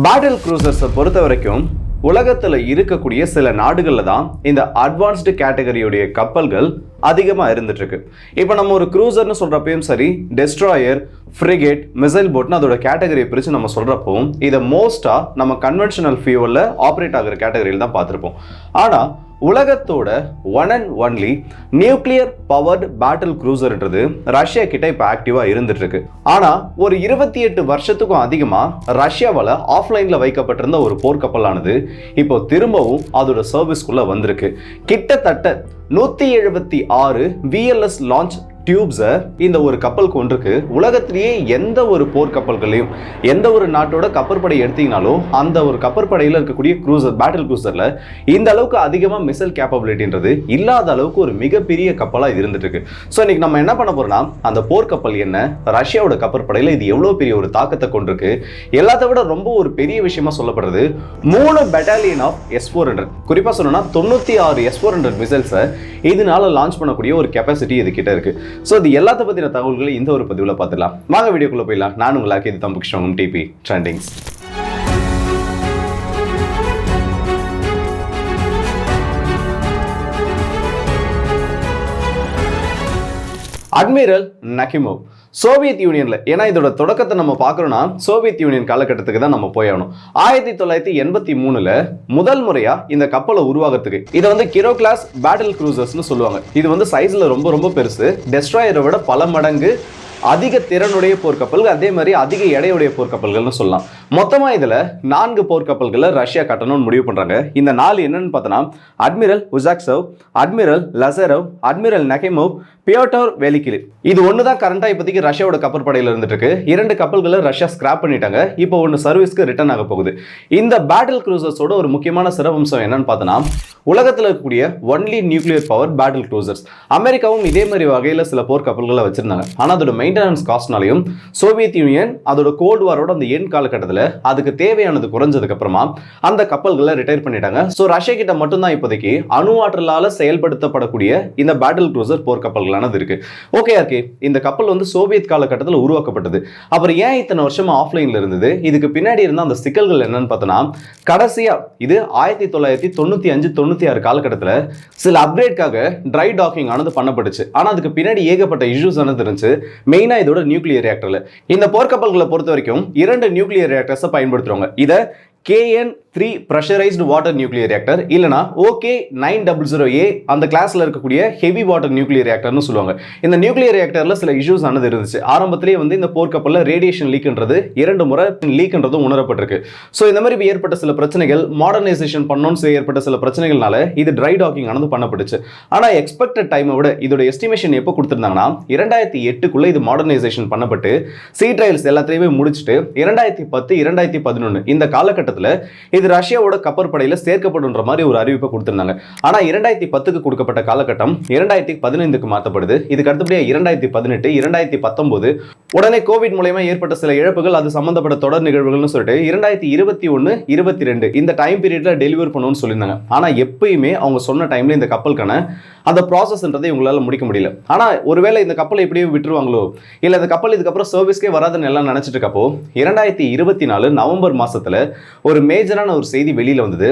Battle க்ரூசர்ஸை பொறுத்த வரைக்கும் உலகத்தில் இருக்கக்கூடிய சில நாடுகளில் தான் இந்த அட்வான்ஸ்டு கேட்டகரியுடைய கப்பல்கள் அதிகமாக இருந்துட்டுருக்கு. இப்போ நம்ம ஒரு க்ரூசர்னு சொல்கிறப்பையும் சரி டெஸ்ட்ராயர் ஃப்ரிகேட் மிசைல் போட்னு அதோட கேட்டகரியை பிரித்து நம்ம சொல்கிறப்போ இதை மோஸ்ட்டாக நம்ம கன்வென்ஷனல் ஃபியூவலில் ஆப்ரேட் ஆகிற கேட்டகரியில் தான் பார்த்துருப்போம். ஆனால் உலகத்தோட one and only nuclear powered battle க்ரூசர்ன்றது Russia கிட்ட இப்போ ஆக்டிவாக இருந்துட்டு இருக்கு ஆனால் ஒரு இருபத்தி எட்டு வருஷத்துக்கும் அதிகமாக ரஷ்யாவால் ஆஃப்லைனில் வைக்கப்பட்டிருந்த ஒரு போர்க்கப்பலானது இப்போ திரும்பவும் அதோட சர்வீஸ்க்குள்ளே வந்திருக்கு. கிட்டத்தட்ட நூற்றி எழுபத்தி ஆறு விஎல்எஸ் லான்ச் டியூப்ஸை இந்த ஒரு கப்பல் கொண்டிருக்கு. உலகத்திலேயே எந்த ஒரு போர்க்கப்பல்களையும் எந்த ஒரு நாட்டோட கப்பற்படை எடுத்தீங்கனாலும் அந்த ஒரு கப்பற்படையில் இருக்கக்கூடிய க்ரூசர் பேட்டில் க்ரூசரில் இந்த அளவுக்கு அதிகமாக மிசைல் கேப்பபிலிட்டின்றது இல்லாத அளவுக்கு ஒரு மிகப்பெரிய கப்பலாக இருந்துட்டு இருக்கு ஸோ இன்னைக்கு நம்ம என்ன பண்ண போறோம்னா அந்த போர்க்கப்பல் என்ன ரஷ்யாவோட கப்பற்படையில் இது எவ்வளோ பெரிய ஒரு தாக்கத்தை கொண்டிருக்கு எல்லாத்த விட ரொம்ப ஒரு பெரிய விஷயமா சொல்லப்படுறது மூணு battalion of S four hundred குறிப்பாக சொல்லணும்னா தொண்ணூற்றி ஆறு எஸ் ஃபோர் ஹண்ட்ரட் மிசைல்ஸை இதனால லான்ச் பண்ணக்கூடிய ஒரு கெப்பாசிட்டி இது கிட்ட இருக்கு. ஸோ இது எல்லாத்த பற்றின தகவல்களை இந்த ஒரு பதிவில் பார்த்துடலாம். வாங்க வீடியோக்குள்ள போயிடலாம். நான் உங்களுக்கு இது Thambu Krishnan DP trendings admiral Nakhimov Soviet யூனியனில் ஏன்னா இதோட தொடக்கத்தை நம்ம பார்க்குறோன்னா சோவியத் யூனியன் காலகட்டத்துக்கு தான் நம்ம போயாகணும். ஆயிரத்தி தொள்ளாயிரத்தி எண்பத்தி மூணில் முதல் முறையாக இந்த கப்பலை உருவாகிறதுக்கு இதை வந்து கிரோ கிளாஸ் பேட்டில் க்ரூசர்ஸ்னு சொல்லுவாங்க. இது வந்து சைஸில் ரொம்ப ரொம்ப பெருசு. டெஸ்ட்ராயரை விட பல மடங்கு அதிக திறனுடைய போர்க்கப்பல்கள் அதே மாதிரி அதிக எடையுடைய போர்க்கப்பல்கள்னு சொல்லலாம். மொத்தமாக இதில் நான்கு போர்க்கப்பல்களை ரஷ்யா கட்டணும்னு முடிவு பண்ணுறாங்க இந்த நாலு என்னன்னு பார்த்தோன்னா admiral Ushakov admiral Lazarev admiral Nakhimov Pyotr Velikiy இது ஒன்று தான் கரண்டாக இப்போதைக்கு ரஷ்யாவோட கப்பற்படையில் இருந்துட்டு இருக்கு இரண்டு கப்பல்களை ரஷ்யா ஸ்கிராப் பண்ணிட்டாங்க. இப்போ ஒன்று சர்வீஸ்க்கு ரிட்டர்ன் ஆக போகுது. இந்த பேட்டில் க்ரூசர்ஸோட ஒரு முக்கியமான சிறப்பம்சம் என்னன்னு பார்த்தோன்னா உலகத்தில் இருக்கக்கூடிய only nuclear power battle cruisers அமெரிக்காவும் இதே மாதிரி வகையில் சில போர் கப்பல்களை வச்சிருந்தாங்க. ஆனால் அதோட மெயின்டெனன்ஸ் காஸ்ட்னாலையும் சோவியத் யூனியன் அதோட கோல்டு வாரோட அந்த எண் காலகட்டத்தில் அதுக்கு தேவையானது குறைஞ்சதுக்கு அப்புறமா அந்த கப்பல்களை ரிட்டையர் பண்ணிட்டாங்க. ஸோ ரஷ்யா கிட்ட மட்டும்தான் இப்போதைக்கு அணு ஆற்றலால் செயல்படுத்தப்படக்கூடிய இந்த பேட்டில் க்ரூசர் போர் கப்பல்களானது இருக்கு. ஓகே ஆர்கே இந்த கப்பல் வந்து சோவியத் காலகட்டத்தில் உருவாக்கப்பட்டது. அப்புறம் ஏன் இத்தனை வருஷமா ஆஃப்லைன்ல இருந்தது? இதுக்கு பின்னாடி இருந்த அந்த சிக்கல்கள் என்னன்னு பார்த்தோன்னா கடைசியா இது ஆயிரத்தி தொள்ளாயிரத்தி தொண்ணூத்தி அஞ்சு தொண்ணூத்தி ஆறு காலகட்டத்தில் சில அப்கிரேட்காக ட்ரை டாக்கிங் ஆனது பண்ணப்பட்டுச்சு. ஆனால் அதுக்கு பின்னாடி ஏகப்பட்ட இஷ்யூஸ் ஆனது இருந்துச்சு. மெயினாக இதோட நியூக்ளியர் ரியாக்டரில் இந்த போர்க்கப்பல்களை பொறுத்த வரைக்கும் இரண்டு நியூக்ளியர் ரியாக்டர்ஸை பயன்படுத்துறாங்க இதை KN three pressurised water nuclear reactor இல்லைனா OK nine double zero A அந்த கிளாஸில் இருக்கக்கூடிய ஹெவி வாட்டர் நியூக்ளியர் ரியாக்டர்னு சொல்லுவாங்க. இந்த நியூக்ளியர் ரியாக்டரில் சில இஷ்யூஸ் ஆனது இருந்துச்சு. ஆரம்பத்திலேயே வந்து இந்த போர்க்கப்பலில் ரேடியேஷன் லீக்ன்றது இரண்டு முறை லீக்ன்றதும் உணரப்பட்டிருக்கு. ஸோ இந்த மாதிரி ஏற்பட்ட சில பிரச்சனைகள் மாடர்னைசேஷன் பண்ணோன்னு சொல்லி ஏற்பட்ட சில பிரச்சனைகள்னால இது ட்ரை டாக்கிங் ஆனது பண்ணப்பட்டுச்சு. ஆனால் எக்ஸ்பெக்டட் டைமை விட இதோட எஸ்டிமேஷன் எப்போ கொடுத்துருந்தாங்கன்னா இரண்டாயிரத்தி எட்டுக்குள்ளே இது மாடர்னைசேஷன் பண்ணப்பட்டு சி ட்ரையல்ஸ் எல்லாத்தையுமே முடிச்சுட்டு இரண்டாயிரத்தி பத்து இரண்டாயிரத்தி பதினொன்று இந்த காலகட்டத்தில் இது ரஷ்யாவோட கப்பற்படையில் சேர்க்கப்படுன்ற மாதிரி ஒரு அறிவிப்பை கொடுத்திருந்தாங்க. ஆனால் இரண்டாயிரத்தி பத்துக்கு கொடுக்கப்பட்ட காலகட்டம் இரண்டாயிரத்தி பதினைந்துக்கு மாற்றப்படுது. இதுக்கு அடுத்தபடியாக இரண்டாயிரத்தி பதினெட்டு இரண்டாயிரத்தி பத்தொன்பது உடனே கோவிட் மூலயமா ஏற்பட்ட சில இழப்புகள் அது சம்பந்தப்பட்ட தொடர் நிகழ்வுகள்னு சொல்லிட்டு இரண்டாயிரத்தி இருபத்தி ஒன்று இருபத்தி ரெண்டு இந்த டைம் பீரியடில் டெலிவர் பண்ணணும்னு சொல்லியிருந்தாங்க. ஆனால் எப்பயுமே அவங்க சொன்ன டைமில் இந்த கப்பலுக்கான அந்த ப்ராசஸ்ன்றதை உங்களால் முடிக்க முடியல. ஆனால் ஒருவேளை இந்த கப்பலை இப்படியே விட்டுருவாங்களோ? இல்லை இந்த கப்பல் இதுக்கப்புறம் சர்வீஸ்க்கே வராதுன்னு எல்லாம் நினச்சிட்டு இருக்கப்போ இரண்டாயிரத்தி இருபத்தி நாலு நவம்பர் மாதத்தில் ஒரு மேஜரான ஒரு செய்தி வெளியில் வந்தது.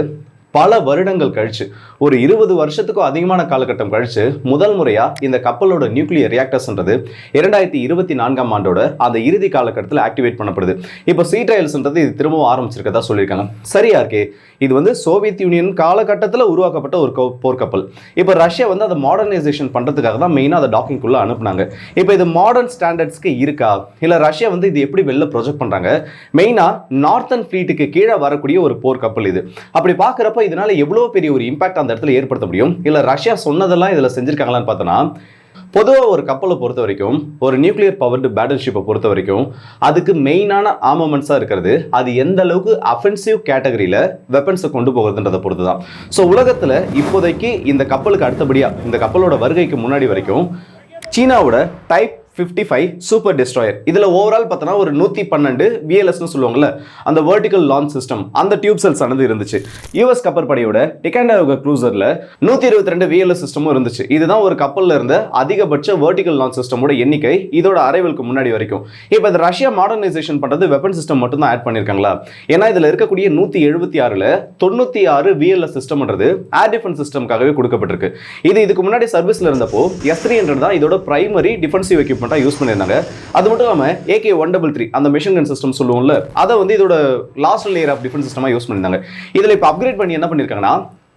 பல வருடங்கள் கழிச்சு ஒரு இருபது வருஷத்துக்கும் அதிகமான காலகட்டம் கழிச்சு முதல் முறையா இந்த கப்பலோட நியூக்ளியர் ரியாக்டர்ஸ்ன்றது இரண்டாயிரத்தி இருபத்தி நான்காம் ஆண்டோட அந்த இறுதி காலகட்டத்தில் ஆக்டிவேட் பண்ணப்படுது. இப்போ சி ட்ரையல்ஸ்ன்றது இது திரும்பவும் ஆரம்பிச்சிருக்கதா சொல்லியிருக்காங்க. சரியா இருக்கே இது வந்து சோவியத் யூனியன் காலகட்டத்தில் உருவாக்கப்பட்ட ஒரு போர்க்கப்பல் இப்போ ரஷ்யா வந்து அதை மாடர்னைசேஷன் பண்ணுறதுக்காக தான் மெயினாக அதை டாக்கிங்குள்ளே அனுப்புனாங்க. இப்போ இது மாடர்ன் ஸ்டாண்டர்ட்ஸ்க்கு இருக்கா? இல்லை ரஷ்யா வந்து இது எப்படி வெளில ப்ரொஜெக்ட் பண்ணுறாங்க மெயினாக நார்த்தன் ஃப்ளீட்டுக்கு கீழே வரக்கூடிய ஒரு போர்க்கப்பல் இது. அப்படி பார்க்குறப்ப இதனால எவ்வளோ பெரிய ஒரு இம்பாக்ட் அந்த இடத்துல ஏற்படுத்த முடியும்? இல்லை ரஷ்யா சொன்னதெல்லாம் இதில் செஞ்சுருக்காங்களான்னு பார்த்தோன்னா பொதுவாக ஒரு கப்பலை பொறுத்த வரைக்கும் ஒரு நியூக்ளியர் பவர்டு பேட்டில் ஷிப்பை பொறுத்த வரைக்கும் அதுக்கு மெயினான ஆர்மமெண்ட்ஸாக இருக்கிறது. அது எந்த அளவுக்கு அஃபென்சிவ் கேட்டகரியில் வெப்பன்ஸை கொண்டு போகிறதுன்றதை பொறுத்து தான் ஸோ உலகத்தில் இப்போதைக்கு இந்த கப்பலுக்கு அடுத்தபடியாக இந்த கப்பலோட வருகைக்கு முன்னாடி வரைக்கும் சீனாவோட type fifty five super destroyer இதில் ஓவரால் பார்த்தோன்னா ஒரு நூற்றி பன்னெண்டு விஎல்எஸ்னு சொல்லுவாங்கல்ல அந்த வேர்டிக்கல் லான்ச் சிஸ்டம் அந்த டியூப் செல்ஸ் ஆனது இருந்துச்சு. யூஎஸ் கப்பற்படையோட டிகாண்டாயோக க்ரூசரில் நூற்றி இருபத்தி ரெண்டு விஎல்எஸ் சிஸ்டமும் இருந்துச்சு. இதுதான் ஒரு கப்பலில் இருந்த அதிகபட்ச வேர்டிக்கல் லான்ச் சிஸ்டமோட எண்ணிக்கை இதோட அரைவலுக்கு முன்னாடி வரைக்கும். இப்போ இந்த ரஷ்யா மாடர்னைசேஷன் பண்ணுறது வெப்பன் சிஸ்டம் மட்டும் தான் ஆட் பண்ணியிருக்காங்களா ஏன்னா இதில் இருக்கக்கூடிய நூற்றி எழுபத்தி ஆறில் தொண்ணூற்றி ஆறு விஎல்எஸ் சிஸ்டம்ன்றது ஏர் டிஃபென்ஸ் சிஸ்டம்காகவே கொடுக்கப்பட்டிருக்கு. இது இதுக்கு முன்னாடி சர்வீஸில் இருந்தப்போ எஸ் த்ரீ தான் இதோட பிரைமரி டிஃபென்சிவ் எக்யூப்மெண்ட்டாக யூஸ் பண்ணியிருந்தாங்க. அது மட்டும் இல்லாமல் ஏகே ஒன் டபுள் த்ரீ அந்த மிஷின் கன் சிஸ்டம் சொல்லுவோம்ல அதை வந்து இதோட லாஸ்ட் லேயர் ஆஃப் டிஃபென்ஸ் சிஸ்டமாக யூஸ் பண்ணியிருந்தாங்க. இதில் இப்போ அப்கிரேட் பண்ணி என்ன பண்ணியிருக்காங்கன்னா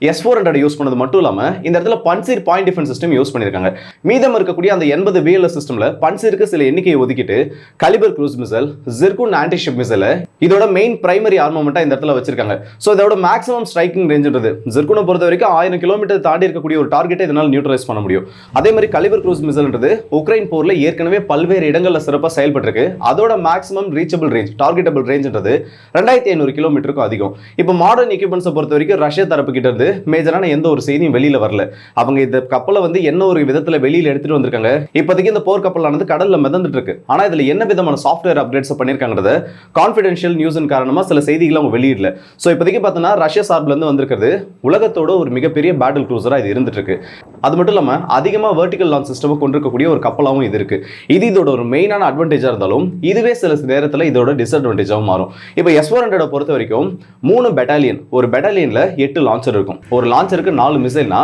எஸ் ஃபோர் ஹண்ட்ரட் யூஸ் பண்ணது மட்டும் இல்லாமல் இந்த இடத்துல Pantsir point defence system use பண்ணியிருக்காங்க மீதம் இருக்கக்கூடிய அந்த எண்பது விஎல்எஸ் சிஸ்டமில் பன்சீருக்கு சில எண்ணிக்கையை ஒதுக்கிட்டு Kalibr cruise missile Zircon anti-ship missile இதோட மெயின் பிரைமரி ஆர்மமெண்ட்டாக இந்த இடத்துல வச்சிருக்காங்க. ஸோ இதோட மேக்ஸிமம் ஸ்ட்ரைக்கிங் ரேஞ்சுன்றது ஜிர்குனை பொறுத்த வரைக்கும் ஆயிரம் கிலோமீட்டர் தாண்டி இருக்கக்கூடிய ஒரு டார்கெட்டை இதனால் நியூட்ரலைஸ் பண்ண முடியும். அதே மாதிரி கலிபர் க்ரூஸ் மிசல்ன்றது உக்ரைன் போரில் ஏற்கனவே பல்வேறு இடங்களில் சிறப்பாக செயல்பட்டிருக்கு. அதோட மேக்ஸிமம் ரீச்சபிள் ரேஞ்ச் டார்கெட்டபிள் ரேஞ்சுன்றது ரெண்டாயிரத்தி ஐநூறு கிலோமீட்டருக்கும் அதிகம். இப்போ மாடர்ன் எக்யூப்மெண்ட்ஸை பொறுத்த வரைக்கும் ரஷ்ய தரப்பு கிட்ட இருந்து மேஜரான எந்த ஒரு செய்தியும் வெளியில வரல. அவங்க இந்த கப்பலை வந்து என்ன ஒரு விதத்துல வெளியில எடுத்துட்டு வந்திருக்காங்க? இப்போதைக்கு இந்த போர் கப்பலானது கடல்ல மிதந்துட்டு இருக்கு. ஆனா இதுல என்ன விதமான சாஃப்ட்வேர் அப்டேட்ஸ் பண்ணிருக்காங்கிறத கான்ஃபிடென்ஷியல் நியூஸின் காரணமா சில செய்திகளை அவங்க வெளியிடல. ஸோ இப்போதைக்கு பார்த்தோன்னா ரஷ்யா சார்பில் இருந்து வந்திருக்கிறது. உலகத்தோட ஒரு மிகப்பெரிய பேட்டில் க்ரூசரா இது இருந்துட்டு இருக்கு. அது மட்டும் இல்லாம அதிகமா வெர்டிகல் லான்ச் சிஸ்டம் கொண்டிருக்கக்கூடிய ஒரு கப்பலாகவும் இது இருக்கு. இது இதோட ஒரு மெயினான அட்வான்டேஜா இருந்தாலும் இதுவே சில நேரத்தில் இதோட டிஸ்அட்வான்டேஜாகவும் மாறும். இப்போ எஸ் ஃபோர் ஹண்ட்ரட் பொறுத்த வரைக்கும் மூணு பெட்டாலியன் ஒரு பெட்டாலியன்ல எட்டு லான்ச்சர் இருக்கும். ஒரு லான்ச்சருக்கு நாலு மிசைல்னா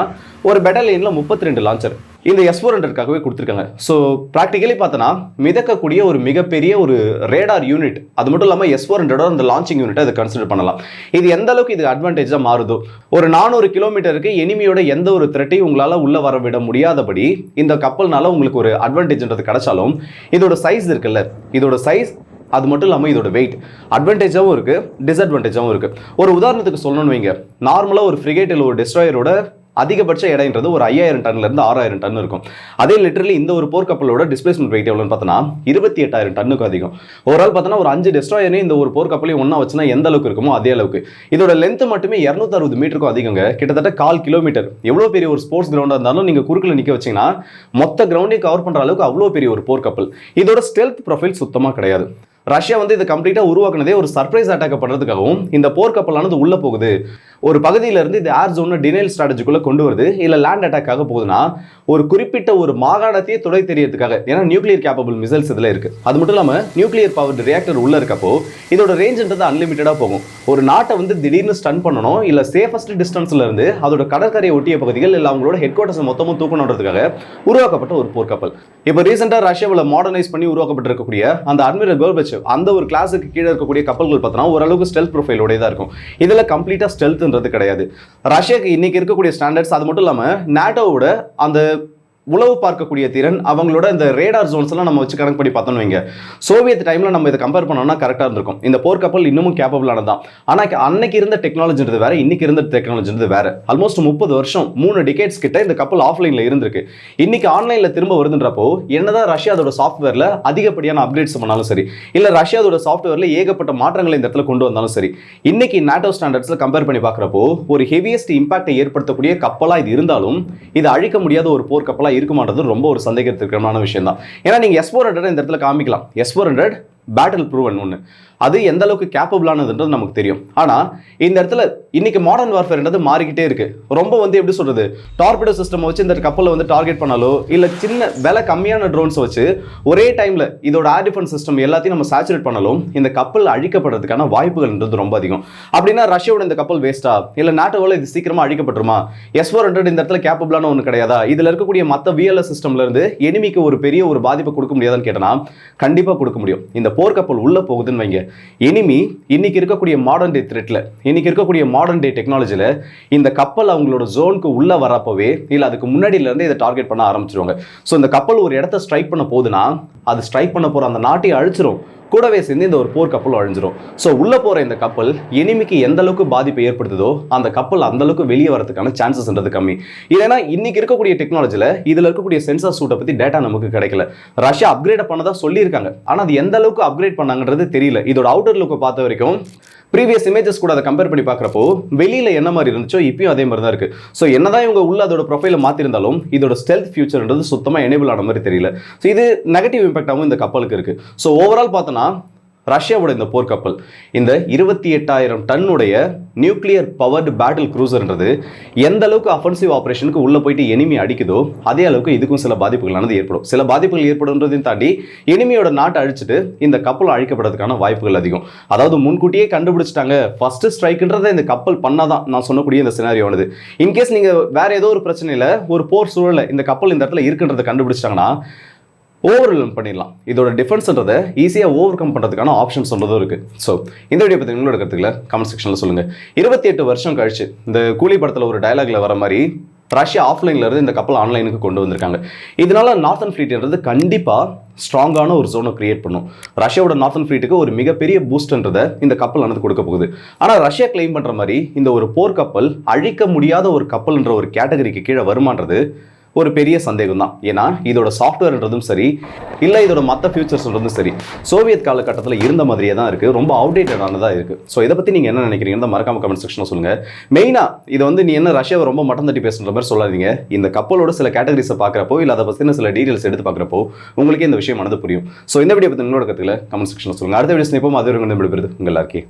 ஒரு பெட்டாலியனில் முப்பத்தி ரெண்டு லான்ச்சர் இந்த எஸ் ஃபோர் ஹண்ட்ரட்காகவே கொடுத்துருக்காங்க. ஸோ ப்ராக்டிக்கலி பார்த்தோன்னா மிதக்கக்கூடிய ஒரு மிகப்பெரிய ஒரு ரேடார் யூனிட் அது மட்டும் இல்லாமல் எஸ் ஃபோர் ஹண்ட்ரடோட அந்த லான்ச்சிங் யூனிட்டை அதை கன்சிடர் பண்ணலாம். இது எந்த அளவுக்கு இது அட்வான்டேஜாக மாறுதோ ஒரு நானூறு கிலோமீட்டருக்கு எனிமியோட எந்த ஒரு த்ரெட்டையும் உங்களால் உள்ளே வர விட முடியாதபடி இந்த கப்பல்னால உங்களுக்கு ஒரு அட்வான்டேஜ்ன்றது கிடைச்சாலும் இதோட சைஸ் இருக்குல்ல. இதோட சைஸ் அது மட்டும் இல்லாமல் இதோட வெயிட் அட்வான்டேஜாகவும் இருக்குது டிஸ்அட்வான்டேஜாகவும் இருக்குது ஒரு உதாரணத்துக்கு சொல்லணும்னு வைங்க. நார்மலாக ஒரு ஃப்ரிகேட்டில் ஒரு டிஸ்ட்ராயரோட அதிகபட்ச எடைன்றது ஒரு ஐயாயிரம் டன்லேருந்து ஆறாயிரம் டன் இருக்கும். அதே லிட்டரலி இந்த ஒரு போர்க்கப்பலோட டிஸ்பிளேஸ்மெண்ட் வெயிட் எவ்வளோன்னு பார்த்தோன்னா இருபத்தி எட்டாயிரம் டன்னுக்கு அதிகம். ஒரு ஆள் பார்த்தோன்னா ஒரு அஞ்சு டெஸ்ட்ராயரையும் இந்த ஒரு போர்க்கப்பலையும் ஒன்றா வச்சுனா எந்த அளவுக்கு இருக்குமோ அதே அளவுக்கு. இதோட லென்த் மட்டுமே இரநூத்தறுபது மீட்டருக்கும் அதிகங்க. கிட்டத்தட்ட கால் கிலோமீட்டர் எவ்வளோ பெரிய ஒரு ஸ்போர்ட்ஸ் கிரவுண்டாக இருந்தாலும் நீங்கள் குறுக்கில் நிற்க வச்சீங்கன்னா மொத்த கிரவுண்டையும் கவர் பண்ணுற அளவுக்கு அவ்வளோ பெரிய ஒரு போர்க்கப்பல் இதோட ஸ்டெல்த் ப்ரொஃபைல் சுத்தமாக கிடையாது. ரஷ்யா வந்து இதை கம்ப்ளீட்டாக உருவாக்குனதே ஒரு சர்ப்ரைஸ் அட்டாக் பண்ணுறதுக்காகவும் இந்த போர்க்கப்பலானது உள்ளே போகுது. ஒரு பகுதியிலிருந்து இது ஏர் ஜோனை டினைல் ஸ்ட்ராட்டஜிக்குள்ளே கொண்டு வருது. இல்லை லேண்ட் அட்டாக்காக போகுதுன்னா ஒரு குறிப்பிட்ட ஒரு மாகாணத்தையே துடை தெரியறதுக்காக ஏன்னா நியூக்ளியர் கேப்பபிள் மிசைல்ஸ் இதில் இருக்குது அது மட்டும் இல்லாமல் நியூக்ளியர் பவர் ரியாக்டர் உள்ளே இருக்கப்போ இதோட ரேஞ்சுன்றது அன்லிமிட்டடாக போகும். ஒரு நாட்டை வந்து திடீர்னு ஸ்டன் பண்ணணும் இல்லை சேஃபஸ்ட் டிஸ்டன்ஸில் இருந்து அதோட கடற்கரையை ஒட்டிய பகுதிகள் இல்லை அவங்களோட ஹெட் குவார்ட்டர்ஸ் மொத்தமும் தூக்கணுன்றதுக்காக உருவாக்கப்பட்ட ஒரு போர்க்கப்பல் இப்போ ரீசெண்டாக ரஷ்யாவில் மாடர்னைஸ் பண்ணி உருவாக்கப்பட்டிருக்கக்கூடிய அந்த அட்மிரல் கோல்பச் அந்த ஒரு கிளாஸுக்கு கீழே இருக்கக்கூடிய கப்பல்கள் பார்த்தோன்னா ஓரளவுக்கு ஸ்டெல்த் ப்ரொஃபைலோட தான் இருக்கும். இதில் கம்ப்ளீட்டாக ஸ்டெல்த்ன்றது கிடையாது. ரஷ்யாக்கு இன்னைக்கு இருக்கக்கூடிய ஸ்டாண்டர்ட்ஸ் அது மட்டும் இல்லாமல் நேட்டோவோட அந்த உளவு பார்க்கக்கூடிய திறன் அவங்களோட இந்த ரேடார் ஜோன்ஸ் எல்லாம் நம்ம வச்சு கணக்கு பண்ணி பார்த்தோம்னு வைங்க. சோவியத் டைமில் நம்ம இதை கம்பேர் பண்ணோம்னா கரெக்டாக இருந்திருக்கும். இந்த போர்க்கப்பல் இன்னமும் கேப்பபிளானது தான் ஆனால் அன்னைக்கு இருந்த டெக்னாலஜின்றது வேற இன்னைக்கு இருந்த டெக்னாலஜின்றது வேற. ஆல்மோஸ்ட் முப்பது வருஷம் மூணு டிகேட்ஸ் கிட்ட இந்த கப்பல் ஆஃப்லைனில் இருந்திருக்கு. இன்னைக்கு ஆன்லைனில் திரும்ப வருதுன்றப்போ என்னதான் ரஷ்யா அதோட சாஃப்ட்வேரில் அதிகப்படியான அப்டேட்ஸ் பண்ணாலும் சரி இல்லை ரஷ்யா அதோட ஏகப்பட்ட மாற்றங்களை இந்த இடத்துல கொண்டு வந்தாலும் சரி இன்னைக்கு நாட்டோ ஸ்டாண்டர்ட்ஸில் கம்பேர் பண்ணி பார்க்குறப்போ ஒரு ஹெவியஸ்ட் இம்பாக்டை ஏற்படுத்தக்கூடிய கப்பலாக இது இருந்தாலும் இது அழிக்க முடியாத ஒரு போர் கப்பலாக இருக்குமான்றது ரொம்ப ஒரு சந்தேகத்திற்கமான விஷயம் தான் ஏன்னா நீங்க எஸ் ஃபோர் ஹண்ட்ரட் இந்த இடத்துல காமிக்கலாம். S four hundred battle proven ஒன்று அது எந்த அளவுக்கு கேப்பபிளானதுன்றது நமக்கு தெரியும். ஆனால் இந்த இடத்துல இன்னைக்கு மாடர்ன் வார்ஃபேர்ன்றது மாறிக்கிட்டே இருக்கு. ரொம்ப வந்து எப்படி சொல்றது? டார்பிடோ சிஸ்டம் வச்சு இந்த கப்பலை வந்து டார்கெட் பண்ணாலோ இல்லை சின்ன விலை கம்மியான ட்ரோன்ஸ் வச்சு ஒரே டைம்ல இதோட ஏர் டிஃபென்ஸ் சிஸ்டம் எல்லாத்தையும் நம்ம சேச்சுரேட் பண்ணாலும் இந்த கப்பல் அழிக்கப்படுறதுக்கான வாய்ப்புகள்ன்றது ரொம்ப அதிகம். அப்படின்னா ரஷ்யாவோட இந்த கப்பல் வேஸ்டா இல்லை நாட்டோவில் இது சீக்கிரமா அழிக்கப்பட்டுருமா? எஸ் ஃபோர் ஹண்ட்ரட் இந்த இடத்துல கேப்பபிளான ஒன்று கிடையாதா? இதில் இருக்கக்கூடிய மற்ற விஎல்எஸ் சிஸ்டம்ல இருந்து எனிமிக்கு ஒரு பெரிய ஒரு பாதிப்பை கொடுக்க முடியாதான்னு கேட்டனா கண்டிப்பாக கொடுக்க முடியும். இந்த போர்க்கப்பல் உள்ள போகுதுன்னு வைங்க. எனிமி இன்னைக்கு இருக்கக்கூடிய மாடர்ன் டே த்ரெட்ல இன்னைக்கு இருக்கக்கூடிய மாடர்ன் டே டெக்னாலஜியில் இந்த கப்பல் அவங்களோட ஜோனுக்கு உள்ள வரப்போவே இல்லை அதுக்கு முன்னாடியில இதை டார்கெட் பண்ண ஆரம்பிச்சிருவாங்க. ஸோ இந்த கப்பல் ஒரு இடத்த ஸ்ட்ரைக் பண்ண போகுதுன்னா அது ஸ்ட்ரைக் பண்ண போற அந்த நாட்டை அழிச்சிரும். கூடவே சேர்ந்து இந்த ஒரு போர் கப்பல் அழிஞ்சிரும். ஸோ உள்ளே போகிற இந்த கப்பல் எனிமிக்கு எந்த அளவுக்கு பாதிப்பை ஏற்படுத்துதோ அந்த கப்பல் அந்த அளவுக்கு வெளியே வரதுக்கான சான்சஸ்ன்றது கம்மி. ஏன்னா இன்னைக்கு இருக்கக்கூடிய டெக்னாலஜியில் இதில் இருக்கக்கூடிய சென்சார் சூட்டை பற்றி டேட்டா நமக்கு கிடைக்கல. ரஷ்யா அப்கிரேட் பண்ணதாக சொல்லியிருக்காங்க. ஆனால் அது எந்த அளவுக்கு அப்கிரேட் பண்ணாங்கன்றது தெரியல. இதோட அவுட்டர் லுக்கை பார்த்த வரைக்கும் ப்ரீவியஸ் இமேஜஸ் கூட அதை கம்பேர் பண்ணி பார்க்குறப்போ வெளியில் என்ன மாதிரி இருந்துச்சோ இப்பயும் அதே மாதிரி தான் இருக்குது ஸோ என்னதான் இவங்க உள்ள அதோட ப்ரொஃபைலை மாற்றிருந்தாலும் இதோட ஸ்டெல்த் ஃபியூச்சர்ன்றது சுத்தமாக எனேபிள் ஆன மாதிரி தெரியல. ஸோ இது நெகட்டிவ் இம்பாக்டாகவும் இந்த கப்பலுக்கு இருக்குது ஸோ ஓவரால் பார்த்தோன்னா ரஷ்யாவோட இந்த போர்க்கப்பல் இந்த இருபத்தி எட்டாயிரம் டன்னுடைய நியூக்ளியர் பவர்டு பேட்டில் க்ரூசர்ன்றது எந்த அளவுக்கு அஃபென்சிவ் ஆப்ரேஷனுக்கு உள்ளே போயிட்டு எனிமி அடிக்குதோ அதே அளவுக்கு இதுக்கும் சில பாதிப்புகளானது ஏற்படும். சில பாதிப்புகள் ஏற்படுன்றதையும் தாண்டி எனிமியோட நாட்டை அழிச்சிட்டு இந்த கப்பல் அழிக்கப்படுறதுக்கான வாய்ப்புகள் அதிகம். அதாவது முன்கூட்டியே கண்டுபிடிச்சிட்டாங்க ஃபர்ஸ்ட் ஸ்ட்ரைக்குன்றதை இந்த கப்பல் பண்ணாதான். நான் சொன்னக்கூடிய இந்த சினாரியோனது இன்கேஸ் நீங்கள் வேற ஏதோ ஒரு பிரச்சனையில் ஒரு போர் சூழலில் இந்த கப்பல் இந்த இடத்துல இருக்குன்றதை கண்டுபிடிச்சிட்டாங்கன்னா ஓவர் பண்ணிடலாம். இதோட டிஃபென்ஸ்ன்றதை ஈஸியாக ஓவர் கம் பண்ணுறதுக்கான ஆப்ஷன் சொல்கிறதும் இருக்குது ஸோ இந்த வீடியோ பற்றி உங்களோட கருத்துக்களை கமெண்ட் செக்ஷனில் சொல்லுங்கள் இருபத்தி எட்டு வருஷம் கழிச்சு இந்த கூலி படத்தில் ஒரு டயலாகில் வர மாதிரி ரஷ்யா ஆஃப்லைனில் இருந்து இந்த கப்பல் ஆன்லைனுக்கு கொண்டு வந்திருக்காங்க. இதனால நார்த்தன் ஃப்ளீட்ன்றது கண்டிப்பாக ஸ்ட்ராங்கான ஒரு ஜோனை கிரியேட் பண்ணும். ரஷ்யாவோட நார்த்தன் ஃப்ளீட்டுக்கு ஒரு மிகப்பெரிய பூஸ்ட்ன்றதை இந்த கப்பல் ஆனது கொடுக்க போகுது. ஆனால் ரஷ்யா கிளைம் பண்ணுற மாதிரி இந்த ஒரு போர் கப்பல் அழிக்க முடியாத ஒரு கப்பல்ன்ற ஒரு கேட்டகரிக்கு கீழே வருமானது ஒரு பெரிய சந்தேகம் தான் ஏன்னா இதோட சாஃப்ட்வேர்ன்றதும் சரி இல்லை இதோட மற்ற ஃபியூச்சர்ஸ்ன்றதும் சரி சோவியத் காலகட்டத்தில் இருந்த மாதிரியே தான் இருக்குது ரொம்ப அவுடேட்டடானதாக இருக்குது ஸோ இதை பற்றி நீங்கள் என்ன நினைக்கிறீங்கன்னு மறக்காம கமெண்ட் செக்ஷனில் சொல்லுங்கள் மெயினாக இது வந்து நீ என்ன ரஷ்யாவை ரொம்ப மட்டம் தட்டி பேசுகிற மாதிரி சொல்லாதீங்க. இந்த கப்பலோட சில கேட்டகரிஸை பார்க்குறப்போ இல்லை அதை பற்றின சில டீட்டெயில்ஸ் எடுத்து பார்க்குறப்போ உங்களுக்கே இந்த விஷயம் மனது புரியும். ஸோ இந்த வீடியோ பற்றி உங்களோட கருத்துக்களை கமெண்ட் செக்ஷனில் சொல்லுங்கள் அடுத்த வீடியோ இப்போ அது விடுபெறுது உங்கள் எல்லாருக்கே